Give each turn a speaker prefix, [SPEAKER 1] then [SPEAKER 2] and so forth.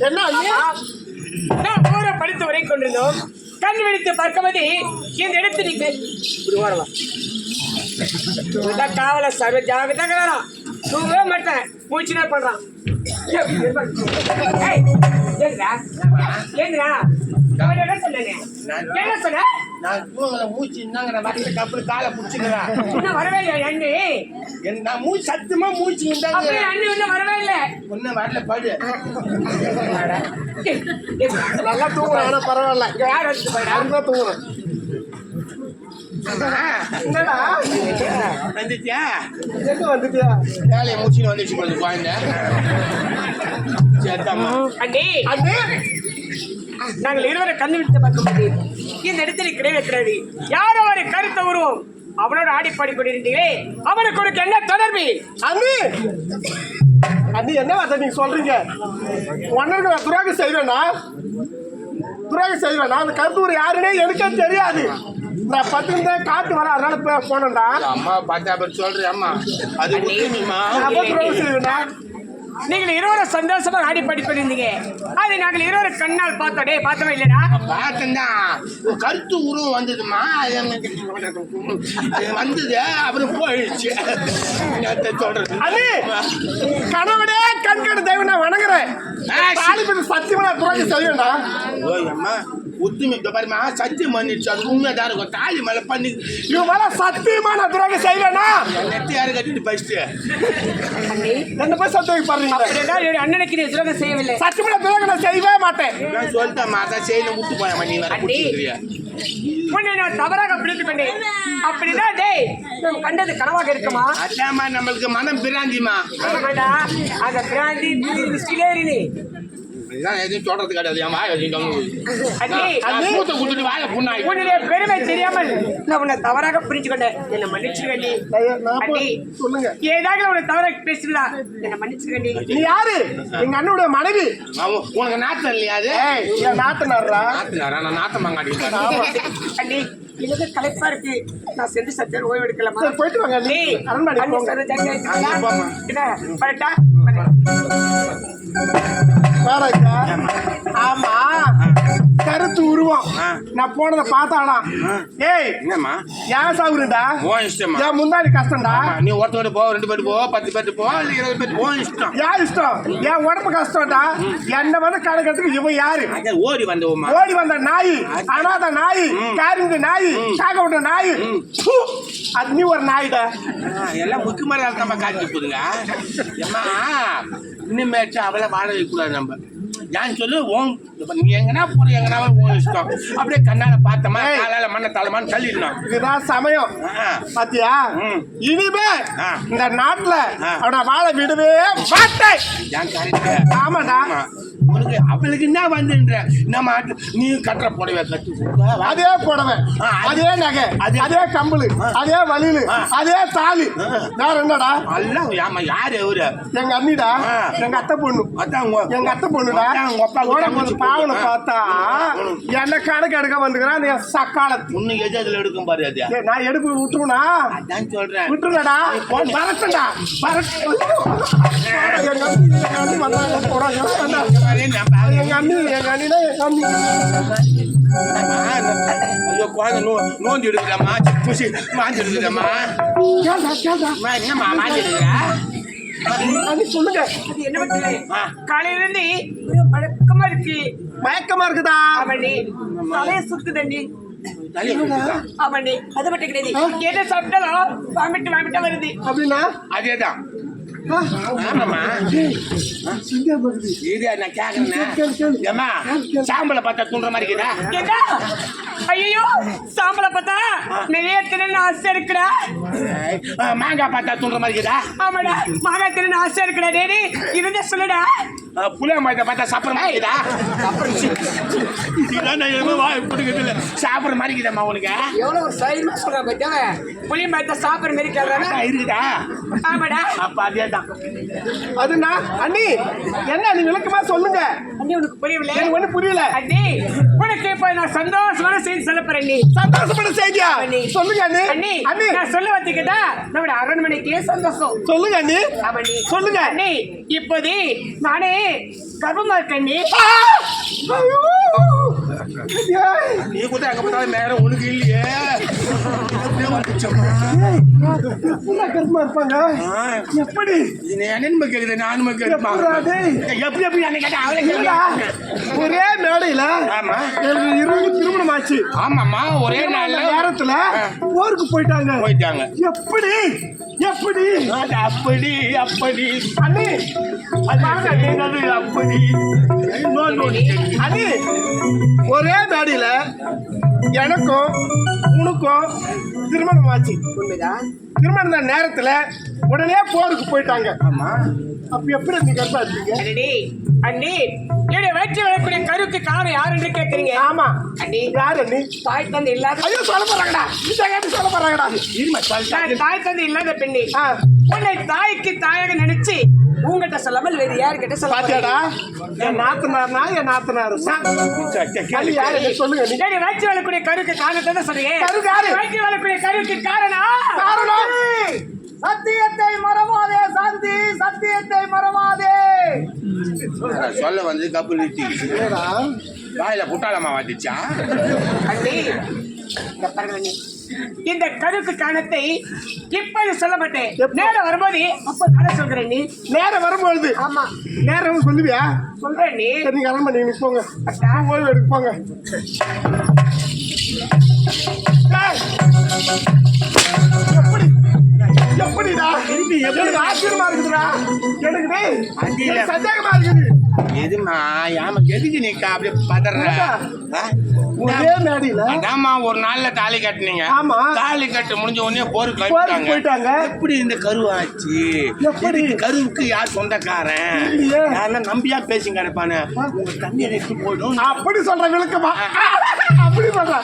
[SPEAKER 1] என்ன அண்ணி?
[SPEAKER 2] நான் போற படித்து வரை கொண்டிருந்தோம் கண் விழித்து பார்க்கும்போது இந்த இடத்தில் நீங்க இப்படி காவல சர்வ ஜாகிரதா தூங்கவே மாட்டேன் மூச்சுனா பண்றான் ஏய், என்ன சொன்னேன் என்ன சொன்ன
[SPEAKER 1] நான் தூங்கல மூச்சு நான் வரல கப்பல் காலை பிடிச்சிக்கிறேன்
[SPEAKER 2] இன்னும் வரவே இல்லை அண்ணி?
[SPEAKER 1] என் நான் மூச்சு சத்தமா மூச்சு இருந்தாங்க
[SPEAKER 2] அண்ணி இன்னும் வரவே இல்லை
[SPEAKER 1] ஒன்னும் வரல படு. நல்லா தூங்குறேன் ஆனா பரவாயில்ல.
[SPEAKER 2] இங்க யார் வந்து போயிடா
[SPEAKER 1] நல்லா தூங்குறேன். என்னடா? எங்க வந்துட்டியா?
[SPEAKER 3] வேலையை முடிச்சுன்னு வந்துச்சு குழந்தை சேர்த்தாம்மா
[SPEAKER 2] அண்ணி.
[SPEAKER 1] அண்ணி.
[SPEAKER 2] நாங்கள் இருவரும் கண்ணு விட்டு பார்க்கும்போது இந்த இடத்தில் கிடையாது யாரோ ஒரு கருத்த உருவம். அவனோட ஆடி பாடி கொண்டிருந்தீங்களே அவனுக்கு உனக்கு என்ன தொடர்பு?
[SPEAKER 1] அண்ணி! அண்ணி என்ன வார்த்தை நீங்க சொல்றீங்க? உனக்கு நான் துரோகம் செய்வேனா? துரோகம் செய்வேனா? அந்த கருத்தூர் யாருன்னே எனக்கே தெரியாது. நான் பத்துருந்தேன் காத்து வர அதனால போனேன்டா.
[SPEAKER 3] அம்மா பார்த்தா அப்புறம் சொல்றேன் அம்மா. அது
[SPEAKER 1] செய்வேனா?
[SPEAKER 2] நீங்கள் இருவரும் சந்தோஷமா ஆடி பாடி கொண்டிருந்தீங்க அதை நாங்கள் இருவரும் கண்ணால் பார்த்தோடே பார்த்தோம் இல்லடா?
[SPEAKER 3] பார்த்தேன்டா. ஒரு கருத்து உருவம் வந்ததுமா? அது அது வந்தது அப்புறம் போயிடுச்சு.
[SPEAKER 1] அண்ணி கணவனே கண்கடு தெய்வம் நான் வணங்குறேன். சத்தியமா நான் துரோகம் செய்வேனா
[SPEAKER 3] இந்த பாருமா சத்தியம் பண்ணிடுச்சு அது உண்மைதான் இருக்கும் தாலி மேல பண்ணி
[SPEAKER 1] இவன் மேல சத்தியமா நான் துரோகம் செய்வேனா
[SPEAKER 3] நெத்தி யாரு கட்டிட்டு
[SPEAKER 1] ரெண்டு பேர் சத்தியம் பாருங்க
[SPEAKER 2] அப்படின்னா அண்ணனுக்கு நீ துரோகம் செய்யவில்லை
[SPEAKER 1] சத்தியமா நான் துரோகம் நான் செய்யவே மாட்டேன்
[SPEAKER 3] நான் சொல்லிட்டேன் அதான் செய்யணும்
[SPEAKER 2] உன்னை நான் தவறாக பிடித்துக் கொண்டேன் அப்படிதான் டேய் கண்டது கனவாக இருக்குமா
[SPEAKER 3] அதாம்மா நம்மளுக்கு மனம் பிராந்திமா
[SPEAKER 2] அந்த பிராந்தி பெருமை தெரியாமல் நான் உன்னை தவறாக புரிஞ்சு கொண்டேன் என்னை மன்னிச்சிருக்கண்டி
[SPEAKER 1] சொல்லுங்க.
[SPEAKER 2] ஏதாவது உன்னை தவறாக பேசுறா என்னை மன்னிச்சிருக்கண்டி
[SPEAKER 1] நீ யாரு? எங்க அண்ணனுடைய மனைவி.
[SPEAKER 3] உனக்கு நாத்தம் இல்லையா அது?
[SPEAKER 1] நாத்தனாரா
[SPEAKER 3] நாத்தினாரா? நான் நாத்தம் மாங்காடி
[SPEAKER 2] அண்ணி எனக்கு களைப்பா இருக்கு. நான் சென்று சத்தியம் ஓய்வு எடுக்கலாமா
[SPEAKER 1] போயிட்டு வாங்க போங்க.
[SPEAKER 2] என்ன, வரட்டா?
[SPEAKER 1] ஆமா. கருத்து உருவம். நான் போனதை பார்த்தானா? ஏய்
[SPEAKER 3] என்னம்மா?
[SPEAKER 1] ஏன் சாகுறா
[SPEAKER 3] உன் இஷ்டமா
[SPEAKER 1] என் முந்தாடி கஷ்டம்டா?
[SPEAKER 3] நீ ஒருத்தோட போ ரெண்டு பேர் போ பத்து பேர் போ இல்ல இருபது பேர் போ இஷ்டம்.
[SPEAKER 1] ஏன் இஷ்டம்? என் உடம்பு கஷ்டம்டா? என்ன வந்து கணக்கத்துக்கு இவன் யாரு?
[SPEAKER 3] ஓடி வந்தவமா
[SPEAKER 1] ஓடி வந்த நாய் அனாத நாய் காரிங்க நாய் சாக விட்ட நாய். நீ ஒரு நாய்டா
[SPEAKER 3] எல்லாம் முக்கியமான நம்ம காட்டி போதுங்க ஏம்மா இனிமேட்டு அவளை வாழ வைக்கக்கூடாது நம்ம ஏன் சொல்லு ஓம் நீ எங்கன்னா போற எங்கன்னா உன் இஷ்டம் அப்படியே கண்ணால பார்த்தமா. காலால மண்ண தலைமான்னு தள்ளிடணும்
[SPEAKER 1] இதுதான் சமயம். பாத்தியா. இனிமே. இந்த நாட்டுல. அவனை வாழ விடவே மாட்டேன்
[SPEAKER 3] ஏன் கரெக்ட்
[SPEAKER 1] ஆமாடா
[SPEAKER 3] ஆமா. உனக்கு அவளுக்கு என்ன வந்துன்ற? நம்ம நீ கட்டுற புடவை கட்டி.
[SPEAKER 1] அதே புடவை
[SPEAKER 3] அது-
[SPEAKER 1] நகை
[SPEAKER 3] அது-
[SPEAKER 1] கம்பளு அதே வலிலு
[SPEAKER 3] ஆ.
[SPEAKER 1] அதே தாலி. வேற என்னடா?
[SPEAKER 3] எல்லாம் ஆமா யாரு அவரு?
[SPEAKER 1] எங்க அண்ணிடா. எங்க அத்தை பொண்ணு.
[SPEAKER 3] அதான்
[SPEAKER 1] எங்க அத்தை பொண்ணுடா?
[SPEAKER 3] உங்க அப்பா
[SPEAKER 1] போது பாவனை பார்த்தா. என்ன கணக்கு எடுக்க வந்துக்கிறான் நீ சக்காலத்து.
[SPEAKER 3] இன்னும் எது அதுல எடுக்கும் பாரு அது?
[SPEAKER 1] நான் எடுப்பு விட்டுருவனா?
[SPEAKER 3] அதான் சொல்றேன்.
[SPEAKER 1] விட்டுருடா வரட்டும்டா வரட்டு எங்க அண்ணி எங்க அண்ணி வந்தாங்க. போறாங்க
[SPEAKER 3] குழந்தை நோ நோண்டி எடுக்குதாம்மா புசி மாஞ்சி அம்மா, என்னம்மா மாஞ்சி எடுக்குறா
[SPEAKER 1] சொல்லுங்க.
[SPEAKER 2] காலையில இருந்து ஒரு பழக்கமா இருக்கு
[SPEAKER 1] மயக்கமா இருக்குதா
[SPEAKER 2] ஆமாண்டி தலையை சுத்துதண்டி
[SPEAKER 3] தலையை சுத்துதா?
[SPEAKER 2] ஆமாண்டி அது மட்டும் கிடையாது வாமிட்டு வாமிட்டா வருது
[SPEAKER 1] அப்படின்னா
[SPEAKER 3] அதேதான் ஆமாம்மா இது நான்
[SPEAKER 1] கேளு,
[SPEAKER 3] சாம்பலை பார்த்தா தூண்டுற மாதிரி இருக்குதா
[SPEAKER 2] என்ன ஐயோ சாம்பலை பார்த்தா நிறைய தின்னு ஆசை இருக்குடா
[SPEAKER 3] மாங்காய் பார்த்தா தூண்டுற மாதிரி இருக்குதா
[SPEAKER 2] ஆமாடா மாங்காய் தின்னு ஆசை இருக்குடா. டேடி இருந்தே சொல்லுடா.
[SPEAKER 3] அஹ், புளிய மரத்தை பார்த்தா சாப்பிட்ற மாதிரி? இதெல்லாம் நான் எதுவுமே வாய் பிடிக்கிறது இல்ல. சாப்பிட்ற மாதிரி இருக்குதாம்மா உனக்கு?
[SPEAKER 2] எவ்வளவு ஒரு சைலமா சொல்ற பத்தியாவ புளி மரத்தை சாப்பிடுற மாதிரி
[SPEAKER 3] அக்கா, இருக்குதா?
[SPEAKER 2] ஆமாடா.
[SPEAKER 3] அப்ப அதே தான்
[SPEAKER 1] அதுனா அண்ணி என்ன நீ விளக்கமா சொல்லுங்க.
[SPEAKER 2] அண்ணி உனக்கு புரியவில்லை?
[SPEAKER 1] எனக்கு ஒண்ணு புரியல.
[SPEAKER 2] அண்ணி உனக்கு இப்ப நான் சந்தோஷமான செய்தி சொல்ல போறேன் நீ
[SPEAKER 1] சந்தோஷப்பட செய்தியா?
[SPEAKER 2] அண்ணி.
[SPEAKER 1] சொல்லுங்க அண்ணி.
[SPEAKER 2] அண்ணி
[SPEAKER 1] அண்ணி.
[SPEAKER 2] நான் சொல்ல வந்துக்கிட்டா நம்மளோட அரண்மனைக்கே சந்தோஷம்.
[SPEAKER 1] சொல்லுங்க அண்ணி. சொல்லுங்க.
[SPEAKER 2] அண்ணி இப்போது நானே கர்ப்பமா இருக்கேன் நீ
[SPEAKER 3] கூட அங்க பார்த்தாலும் நேரம் உனக்கு இல்லையே.
[SPEAKER 1] இருப்பாங்க எப்படி
[SPEAKER 3] என்னன்னு கேக்குது நானும்? எப்படி எப்படி
[SPEAKER 1] ஒரே மேடையில இருபது திருமணம் ஆச்சு
[SPEAKER 3] ஆமாம்மா ஒரே
[SPEAKER 1] நேரத்துல ஊருக்கு போயிட்டாங்க.
[SPEAKER 3] போயிட்டாங்க.
[SPEAKER 1] எப்படி? எப்படி?
[SPEAKER 3] அப்படி அப்படி.
[SPEAKER 1] அண்ணி
[SPEAKER 3] அப்படி.
[SPEAKER 1] அண்ணி ஒரே மேடையில எனக்கும் உனக்கும் திருமணம் ஆச்சு.
[SPEAKER 2] உண்மைதான்
[SPEAKER 1] திருமண நேரத்துல உடனே போருக்கு போயிட்டாங்க.
[SPEAKER 3] ஆமா.
[SPEAKER 1] அப்ப எப்படி நீ கர்ப்பா இருக்கீங்க
[SPEAKER 2] அண்ணி என்னுடைய வயிற்று வரக்கூடிய கருக்கு காரணம் யார் என்று கேட்கிறீங்க?
[SPEAKER 1] ஆமா.
[SPEAKER 2] அண்ணி.
[SPEAKER 1] யார் அண்ணி?
[SPEAKER 2] தாய் தந்தை இல்லாத
[SPEAKER 1] ஐயோ சொல்ல போறாங்கடா. இந்த கேட்டு சொல்ல போறாங்கடா?
[SPEAKER 2] தாய் தந்தை இல்லாத பெண்ணே. உன்னை தாய்க்கு தாயாக நினைச்சு உங்ககிட்ட சொல்லாமல் வேறு யாருக்கிட்ட சொல்ல
[SPEAKER 1] பாத்தியாடா? என் நாத்தனார்னா என் நாத்தனார். அது யாரு சொல்லுங்க? நீ
[SPEAKER 2] என்னுடைய வயிற்று வரக்கூடிய கருக்கு காரணத்தை தான் சொல்றீங்க?
[SPEAKER 1] கருக்கு யாரு?
[SPEAKER 2] வயிற்று வரக்கூடிய கருக்கு காரணம்?
[SPEAKER 1] காரணம்?
[SPEAKER 2] சத்தியத்தை மறவாதே சாந்தி. சத்தியத்தை மறவாதே.
[SPEAKER 3] சொல்ல வந்து கப்பு நிறுத்தி
[SPEAKER 1] ஏடா,
[SPEAKER 3] வாயில புட்டாளமா வாதிச்சா
[SPEAKER 2] அண்ணி பாருங்க அண்ணி. இந்த கருக்கு காரணத்தை இப்போது சொல்ல மாட்டேன்? நேரம் வரும்போது அப்ப நான் சொல்கிறேன் நீ?
[SPEAKER 1] நேரம் வரும்பொழுது.
[SPEAKER 2] ஆமா.
[SPEAKER 1] நேரம் சொல்லுவியா?
[SPEAKER 2] சொல்றேன் நீ.
[SPEAKER 1] நீங்க அரண்மனை நீங்க போங்க.
[SPEAKER 2] அக்கா.
[SPEAKER 1] ஓய்வு எடுக்க போங்க. டேய், எப்படி? எப்படிடா? எனக்கு ஆச்சரியமா இருக்குதுடா. எனக்கு சந்தேகமா இருக்குது.
[SPEAKER 3] எதுமா யாம எதுக்கு நீ அப்படியே பதற?
[SPEAKER 1] ஒரே மேடையில
[SPEAKER 3] ஒரு நாள்ல தாலி கட்டினீங்க.
[SPEAKER 1] ஆமா.
[SPEAKER 3] தாலி கட்டு முடிஞ்ச உடனே போருக்கு
[SPEAKER 1] போருக்கு போயிட்டாங்க.
[SPEAKER 3] எப்படி இந்த கரு ஆச்சு?
[SPEAKER 1] எப்படி?
[SPEAKER 3] கருவுக்கு யார் சொந்தக்காரன். யாரெல்லாம் நம்பியா பேசி கிடப்பானு. உங்க தண்ணி எடுத்து போயிடும்?
[SPEAKER 1] அப்படி சொல்ற விளக்கமா? அப்படி சொல்ற